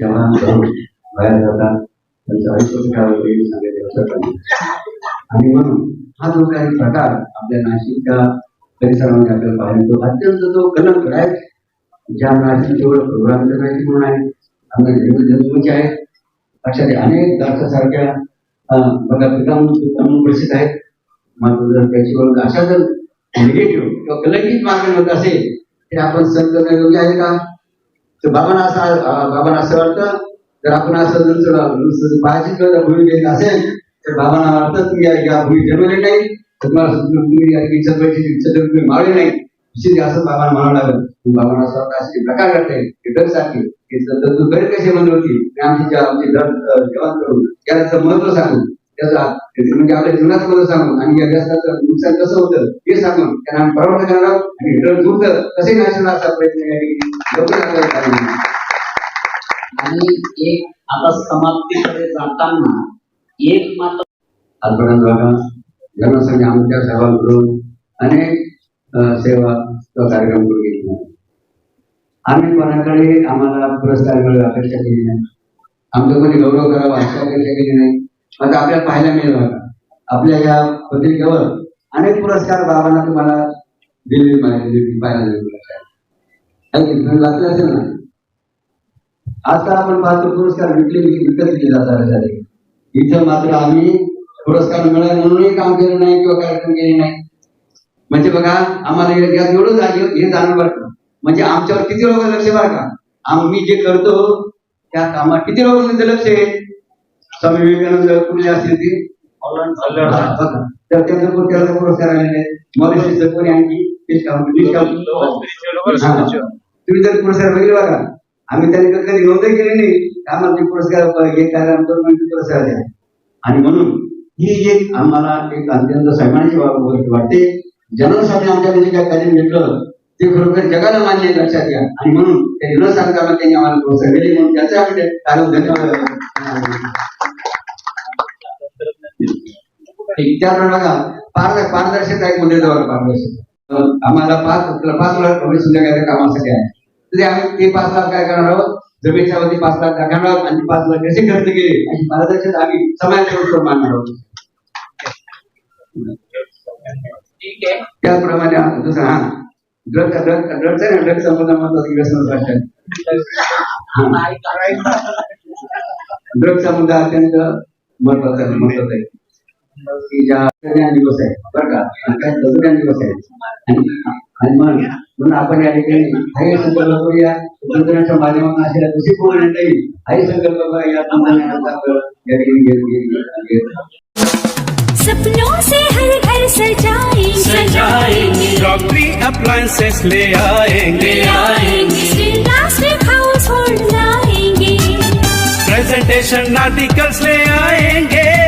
जेव्हा बाहेर जातात त्यांचं आयुष्य काय आणि म्हणून हा जो काही प्रकार आपल्या नाशिकच्या परिसरामध्ये आपल्याला पाहायला मिळतो अत्यंत तो कलंक आहे ज्या नाशिक केवळ प्रोग्रामचे नाशिक म्हणून आहे आपल्या जन्मभूमीचे आहेत अशा अनेक दासासारख्या बघा पिकांना प्रसिद्ध आहेत मात्र जर त्याची अशा जर निगेटिव्ह किंवा कलंकित मार्गाने असेल तर आपण सण योग्य आहे का? तर बाबांना असं बाबांना असं वाटतं? जर आपण असं जर नुसतं भूमी घेत असेल तर बाबांना वाटतं तुम्ही या भूमी जन्मले नाही तुम्हाला तुम्ही या तुम्ही नाही असं बाबांना म्हणावं लागलं. बाबांना असं वाटतं असे प्रकार घडते की डग सारखे तू कशी बनली आमची आमची जेवण करून त्याचं महत्त्व सांगू त्याचा म्हणजे आपल्या जीवनात महत्त्व सांगून आणि या व्यवसायाचं नुकसान कसं होतं हे सांगून त्यांना परवडा करणार आणि डर दूर कर कसे नाशवणार असा प्रयत्न या ठिकाणी. आणि एक आता समाप्तीकडे जाताना एक मात्र अर्पणाद्वारा जनसंघ आमच्या सेवांकडून अनेक सेवा कार्यक्रम करून घेतले. आम्ही कोणाकडे आम्हाला पुरस्कार अपेक्षा केली नाही आमचं कोणी गौरव करावा अशी अपेक्षा केली नाही आता आपल्याला पाहायला मिळेल. आपल्या या पत्रिकेवर अनेक पुरस्कार बाबांना तुम्हाला दिले माहिती पाहायला मिळेल है असेल ना? आता आपण पाहतो पुरस्कार विकले विकत दिले जातात इथं मात्र आम्ही पुरस्कार मिळाले म्हणूनही काम केलं नाही किंवा कार्यक्रम केले नाही. म्हणजे बघा आम्हाला एवढं हे जाणून बरं म्हणजे आमच्यावर किती लोक लक्ष बरं का? आम्ही जे करतो त्या कामात किती लोकांचं लक्ष आहे? स्वामी विवेकानंद कुठले असतील ते. तर त्यांचं पुर- त्याला पुरस्कार आलेले आहेत मॉरिशसचं कोणी आणखी. तुम्ही जर पुरस्कार बघितले बघा. आम्ही त्यांनी कधी केली नाही. आम्हाला ते पुरस्कार हे म्हणजे पुरस्कार द्या. आणि म्हणून ही एक आम्हाला एक अत्यंत सन्मानाची गोष्ट वाटते. जनासाठी आमच्याकडे जे काही कार्य भेटलं ते खरोखर जगाला मान्य लक्षात घ्या. आणि म्हणून ते न सांगताना त्यांनी आम्हाला प्रोत्साहन दिले. म्हणून त्याचा आम्ही कारण धन्यवाद त्याप्रमाणे बघा पारदर्शक आहे मुद्द्यावर पारदर्शक. आम्हाला पाच पाच लाख रुपये संध्याकाळच्या कामासाठी आहे. तरी आम्ही ते पाच लाख काय करणार आहोत? जमिनीच्या वरती पाच लाख टाकणार आहोत? आणि पाच लाख कसे खर्च केले? अशी पारदर्शक आम्ही समाजाकडून मानणार आहोत. ठीक आहे. त्याचप्रमाणे दुसरा हा. ड्रग ड्रग ड्रग्स आहे ना ड्रग संबंधात व्यसन राष्ट्र ड्रगचा मुद्दा अत्यंत महत्त्वाचा आहे महत्त्वाचा आहे. की ज्या ज्ञान दिवस आहे बरं का आणि त्या दिवस आहे आणि आणि मग म्हणून आपण या ठिकाणी काही संकल्प करूया तंत्रज्ञानाच्या माध्यमातून अशा कशी पूर्ण येता येईल संकल्प या तंत्रज्ञानाचा आपण या ठिकाणी घेत- घेत- घेत- सपनों से हर घर सजाएँगे। सजाएँगे। डॉक्टरी अप्लायंसेस ले आएँगे। आएँगे। प्लास्टिक हाउस होल्ड लाएँगे। प्रेजेंटेशन आर्टिकल्स ले आएँगे।